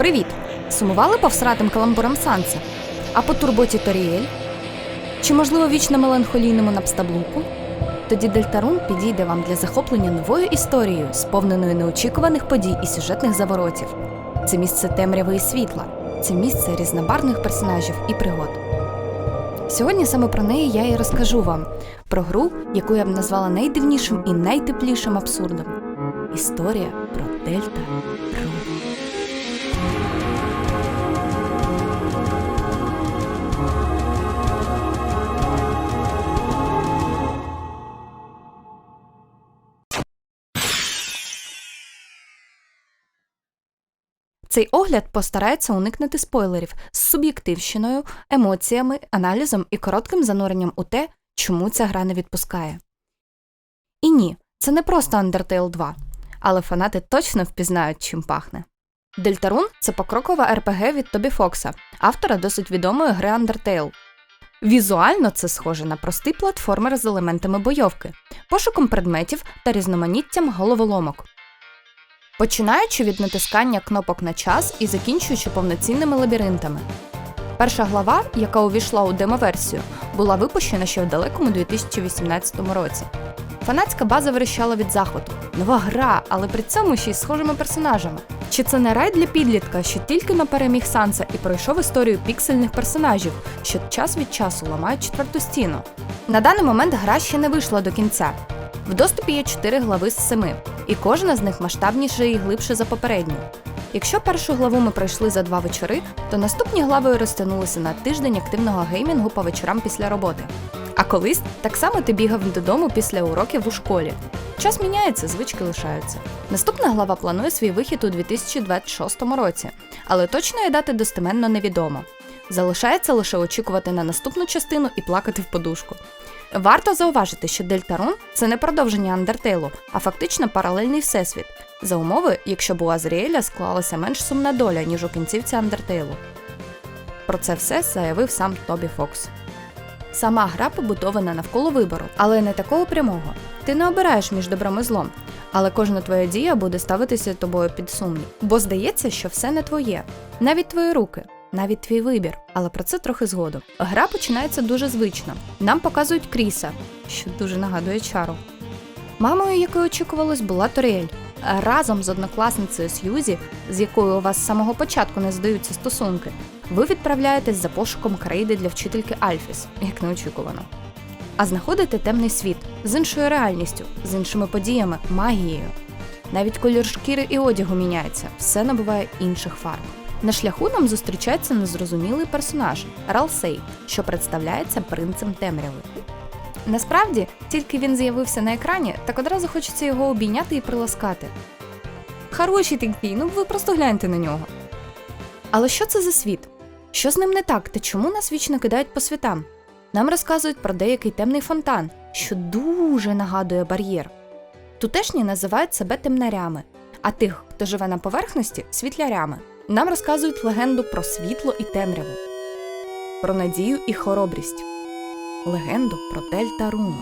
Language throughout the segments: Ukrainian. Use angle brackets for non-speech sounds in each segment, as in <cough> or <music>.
Привіт! Сумували по всратим каламбурам Санса? А по турботі Торіель? Чи, можливо, вічно меланхолійному напстаблуку? Тоді Дельтарун підійде вам для захоплення новою історією, сповненою неочікуваних подій і сюжетних заворотів. Це місце темряви і світла, це місце різнобарвних персонажів і пригод. Сьогодні саме про неї я і розкажу вам про гру, яку я б назвала найдивнішим і найтеплішим абсурдом. Історія про Дельта Рун. Цей огляд постарається уникнути спойлерів з суб'єктивщиною, емоціями, аналізом і коротким зануренням у те, чому ця гра не відпускає. І ні, це не просто Undertale 2, але фанати точно впізнають, чим пахне. Дельтарун це покрокова РПГ від Тобі Фокса, автора досить відомої гри Undertale. Візуально це схоже на простий платформер з елементами бойовки, пошуком предметів та різноманіттям головоломок. Починаючи від натискання кнопок на час і закінчуючи повноцінними лабіринтами. Перша глава, яка увійшла у демоверсію, була випущена ще в далекому 2018 році. Фанатська база верещала від захвату. Нова гра, але при цьому ще й схожими персонажами. Чи це не рай для підлітка, що тільки на переміг Санса і пройшов історію піксельних персонажів, що час від часу ламають четверту стіну? На даний момент гра ще не вийшла до кінця. В доступі є 4 глави з 7, і кожна з них масштабніша і глибше за попередню. Якщо першу главу ми пройшли за два вечори, то наступні глави розтягнулися на тиждень активного геймінгу по вечорам після роботи. А колись так само ти бігав додому після уроків у школі. Час міняється, звички лишаються. Наступна глава планує свій вихід у 2026 році, але точної дати достеменно невідомо. Залишається лише очікувати на наступну частину і плакати в подушку. Варто зауважити, що Дельтарун це не продовження Андертейлу, а фактично паралельний всесвіт, за умови, якщо б Азріеля склалася менш сумна доля, ніж у кінцівці Андертейлу. Про це все заявив сам Тобі Фокс. Сама гра побудована навколо вибору, але не такого прямого. Ти не обираєш між добром і злом, але кожна твоя дія буде ставитися тобою під сумнів. Бо здається, що все не твоє, навіть твої руки, навіть твій вибір, але про це трохи згодом. Гра починається дуже звично. Нам показують Кріса, що дуже нагадує чару. Мамою, якої очікувалось, була Торіель. Разом з однокласницею Сьюзі, з якою у вас з самого початку не здаються стосунки, ви відправляєтесь за пошуком крейди для вчительки Альфіс, як неочікувано. А знаходите темний світ з іншою реальністю, з іншими подіями, магією. Навіть колір шкіри і одягу міняється, все набуває інших фарб. На шляху нам зустрічається незрозумілий персонаж Ралсей, що представляється принцем темряви. Насправді, тільки він з'явився на екрані, так одразу хочеться його обійняти і приласкати. Хороший такий, ну ви просто гляньте на нього. Але що це за світ? Що з ним не так та чому нас вічно кидають по світам? Нам розказують про деякий темний фонтан, що дуже нагадує бар'єр. Тутешні називають себе темнарями, а тих, хто живе на поверхності світлярями. Нам розказують легенду про світло і темряву, про надію і хоробрість, легенду про Дельта Руну.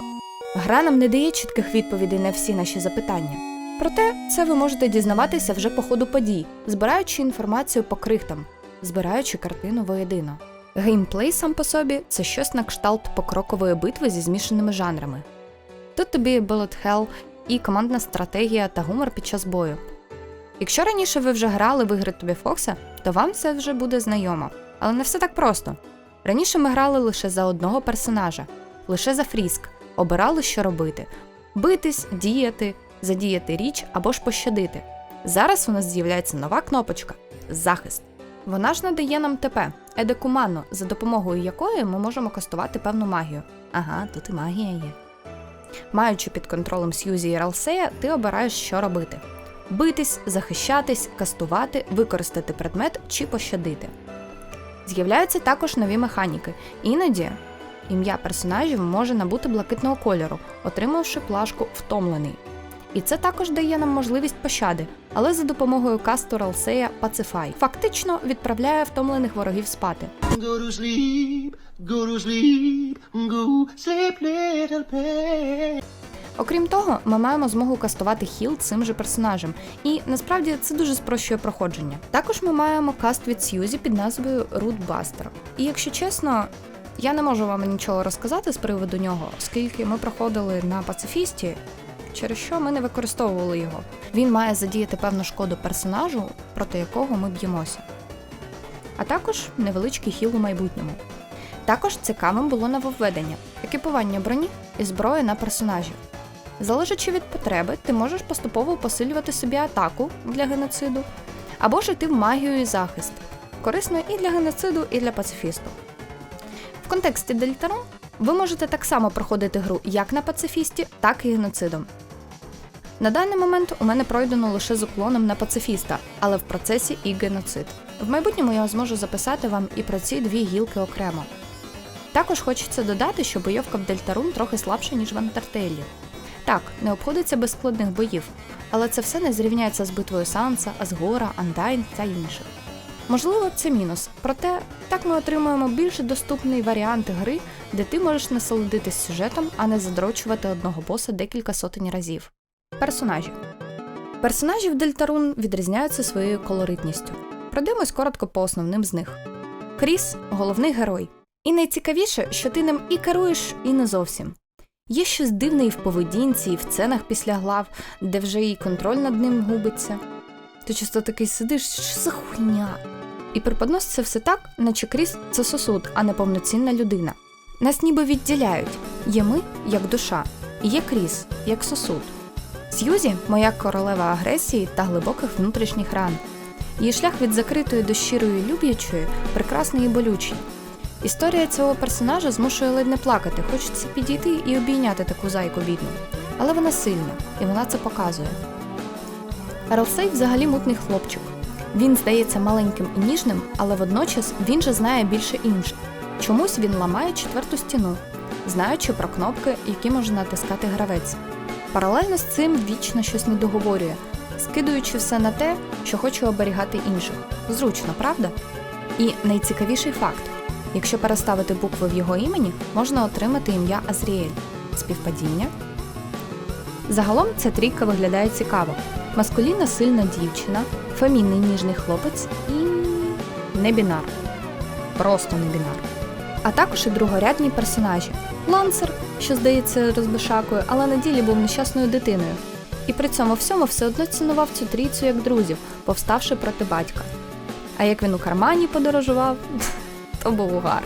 Гра нам не дає чітких відповідей на всі наші запитання. Проте це ви можете дізнаватися вже по ходу подій, збираючи інформацію по крихтам, збираючи картину воєдино. Геймплей сам по собі це щось на кшталт покрокової битви зі змішаними жанрами. Тут тобі Bullet Hell і командна стратегія та гумор під час бою. Якщо раніше ви вже грали в ігри Тобі Фокса, то вам це вже буде знайомо. Але не все так просто. Раніше ми грали лише за одного персонажа, лише за фріск, обирали, що робити: битись, діяти, задіяти річ або ж пощадити. Зараз у нас з'являється нова кнопочка захист. Вона ж надає нам ТП, едику ману, за допомогою якої ми можемо кастувати певну магію. Ага, тут і магія є. Маючи під контролем Сьюзі і Ралсея, ти обираєш, що робити: битись, захищатись, кастувати, використати предмет чи пощадити. З'являються також нові механіки. Іноді ім'я персонажів може набути блакитного кольору, отримавши плашку втомлений. І це також дає нам можливість пощади, але за допомогою касту Ралсея Пацифай фактично відправляє втомлених ворогів спати. Go to sleep, go to sleep, go sleep, little. Окрім того, ми маємо змогу кастувати хіл цим же персонажем, і насправді це дуже спрощує проходження. Також ми маємо каст від Сьюзі під назвою Rootbuster. І якщо чесно, я не можу вам нічого розказати з приводу нього, оскільки ми проходили на пацифісті, через що ми не використовували його. Він має задіяти певну шкоду персонажу, проти якого ми б'ємося. А також невеличкий хіл у майбутньому. Також цікавим було нововведення екіпування броні і зброї на персонажів. Залежачи від потреби, ти можеш поступово посилювати собі атаку для геноциду, або ж йти в магію і захист. Корисно і для геноциду, і для пацифісту. В контексті Дельтарон ви можете так само проходити гру як на пацифісті, так і геноцидом. На даний момент у мене пройдено лише з уклоном на пацифіста, але в процесі і геноцид. В майбутньому я зможу записати вам і про ці дві гілки окремо. Також хочеться додати, що бойовка в Дельтарун трохи слабша, ніж в Антартелі. Так, не обходиться без складних боїв, але це все не зрівняється з битвою Санса, Асгора, Андайн та інших. Можливо, це мінус, проте так ми отримуємо більш доступний варіант гри, де ти можеш насолодитись сюжетом, а не задрочувати одного боса декілька сотень разів. Персонажі персонажі в Дельтарун відрізняються своєю колоритністю. Пройдемось коротко по основним з них. Кріс головний герой. І найцікавіше, що ти ним і керуєш, і не зовсім. Є щось дивне і в поведінці, і в сценах після глав, де вже і контроль над ним губиться. Ти часто такий сидиш, що за хуйня? І преподноситься все так, наче Кріс це сосуд, а не повноцінна людина. Нас ніби відділяють є ми як душа, і є Кріс як сосуд. Сьюзі моя королева агресії та глибоких внутрішніх ран. Її шлях від закритої до щирої люблячої прекрасний і болючий. Історія цього персонажа змушує ледь не плакати, хочеться підійти і обійняти таку зайку бідну. Але вона сильна, і вона це показує. Релсей взагалі мутний хлопчик. Він здається маленьким і ніжним, але водночас він же знає більше інших. Чомусь він ламає четверту стіну, знаючи про кнопки, які може натискати гравець. Паралельно з цим вічно щось не договорює, скидуючи все на те, що хоче оберігати інших. Зручно, правда? І найцікавіший факт: якщо переставити букви в його імені, можна отримати ім'я Азріель. Співпадіння. Загалом ця трійка виглядає цікаво. Маскулінна сильна дівчина, фемінний ніжний хлопець і не бінар. Просто не бінар. А також і другорядні персонажі. Лансер, що здається розбишакою, але на ділі був нещасною дитиною. І при цьому всьому все одно цінував цю трійцю як друзів, повставши проти батька. А як він у кармані подорожував, <laughs> то був угар.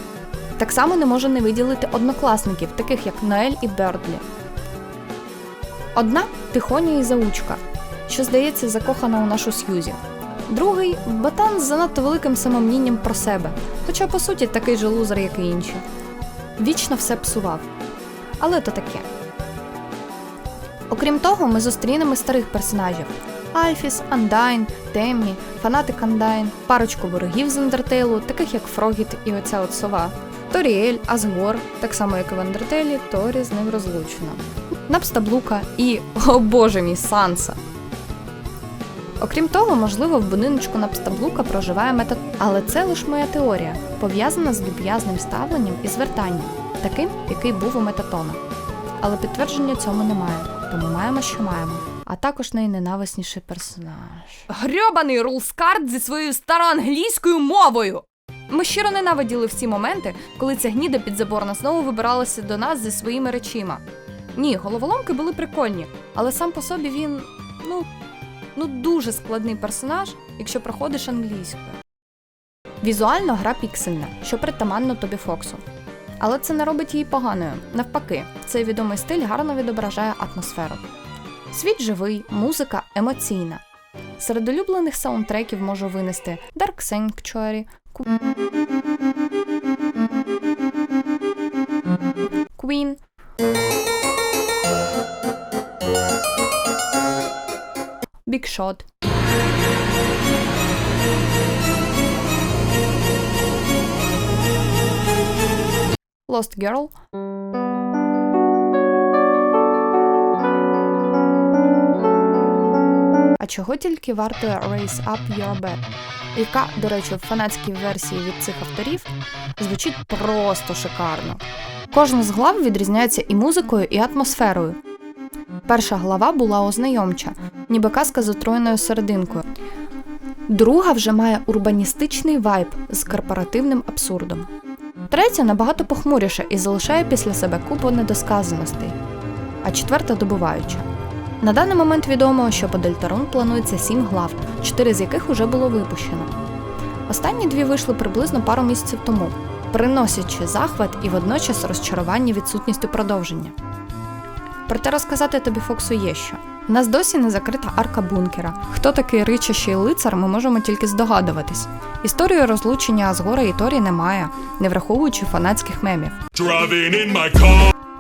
Так само не можу не виділити однокласників, таких як Ноель і Бердлі. Одна тихоня і заучка, що здається закохана у нашу Сьюзі. Другий ботан з занадто великим самомнінням про себе, хоча по суті такий же лузер, як і інші. Вічно все псував. Але то таке. Окрім того, ми зустрінемо старих персонажів: Альфіс, Андайн, Теммі, фанатик Андайн, парочку ворогів з Андертейлу, таких як Фрогіт і оця от сова, Торіель, Асгор, так само як і в Андертейлі, Торі з ним розлучена. Напстаблука і, о боже мій, Санса. Окрім того, можливо, в будиночку Напстаблука проживає мета, але це лише моя теорія, пов'язана з люб'язним ставленням і звертанням, таким, який був у метатона. Але підтвердження цьому немає, тому маємо, що маємо. А також найненависніший персонаж. Грьобаний рулскард зі своєю староанглійською мовою. Ми щиро ненавиділи всі моменти, коли ця гніда підзаборна знову вибиралася до нас зі своїми речима. Ні, головоломки були прикольні, але сам по собі він, ну, ну дуже складний персонаж, якщо проходиш англійською. Візуально гра піксельна, що притаманно тобі Фоксу. Але це не робить її поганою. Навпаки, цей відомий стиль гарно відображає атмосферу. Світ живий, музика емоційна. Серед улюблених саундтреків можу винести Dark Sanctuary, Queen, Big Shot. Lost Girl. А чого тільки варто Race Up Your Bed, яка, до речі, в фанатській версії від цих авторів звучить просто шикарно. Кожна з глав відрізняється і музикою, і атмосферою. Перша глава була ознайомча, ніби казка з отруєною серединкою. Друга вже має урбаністичний вайб з корпоративним абсурдом. Третя набагато похмуріша і залишає після себе купу недосказаностей, а четверта добуваюча. На даний момент відомо, що по Дельтарун планується сім глав, чотири з яких уже було випущено. Останні дві вийшли приблизно пару місяців тому, приносячи захват і водночас розчарування відсутністю продовження. Проте розказати тобі Фоксу є що. У нас досі не закрита арка бункера. Хто такий ричащий лицар, ми можемо тільки здогадуватись. Історію розлучення Азгора і Торі немає, не враховуючи фанатських мемів.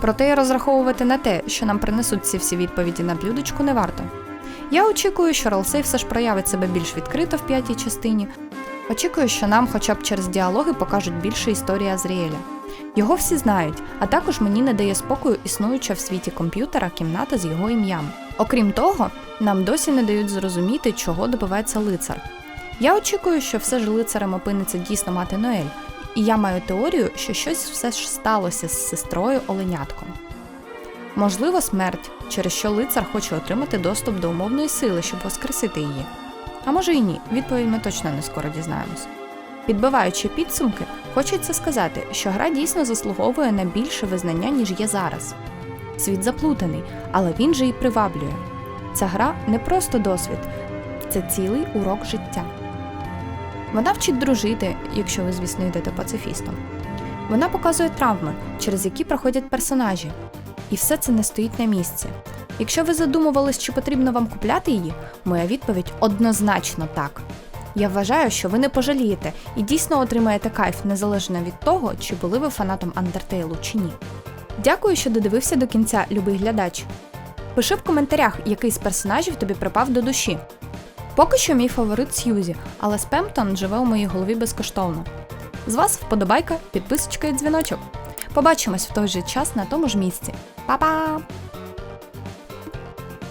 Проте розраховувати на те, що нам принесуть ці всі відповіді на блюдечку, не варто. Я очікую, що Ролсей все ж проявить себе більш відкрито в п'ятій частині. Очікую, що нам хоча б через діалоги покажуть більше історії Азріеля. Його всі знають, а також мені не дає спокою існуюча в світі комп'ютера кімната з його ім'ям. Окрім того, нам досі не дають зрозуміти, чого добивається лицар. Я очікую, що все ж лицарем опиниться дійсно мати Ноель, і я маю теорію, що щось все ж сталося з сестрою Оленятком. Можливо, смерть, через що лицар хоче отримати доступ до умовної сили, щоб воскресити її. А може і ні, відповідь ми точно не скоро дізнаємось. Підбиваючи підсумки, хочеться сказати, що гра дійсно заслуговує на більше визнання, ніж є зараз. Світ заплутаний, але він же і приваблює. Ця гра не просто досвід, це цілий урок життя. Вона вчить дружити, якщо ви, звісно, йдете пацифістом. Вона показує травми, через які проходять персонажі. І все це не стоїть на місці. Якщо ви задумувались, чи потрібно вам купляти її, моя відповідь однозначно так. Я вважаю, що ви не пожалієте і дійсно отримаєте кайф незалежно від того, чи були ви фанатом Андертейлу чи ні. Дякую, що додивився до кінця, любий глядач. Пиши в коментарях, який з персонажів тобі припав до душі. Поки що мій фаворит Сьюзі, але Спемтон живе у моїй голові безкоштовно. З вас вподобайка, підписочка і дзвіночок. Побачимось в той же час на тому ж місці. Па-па!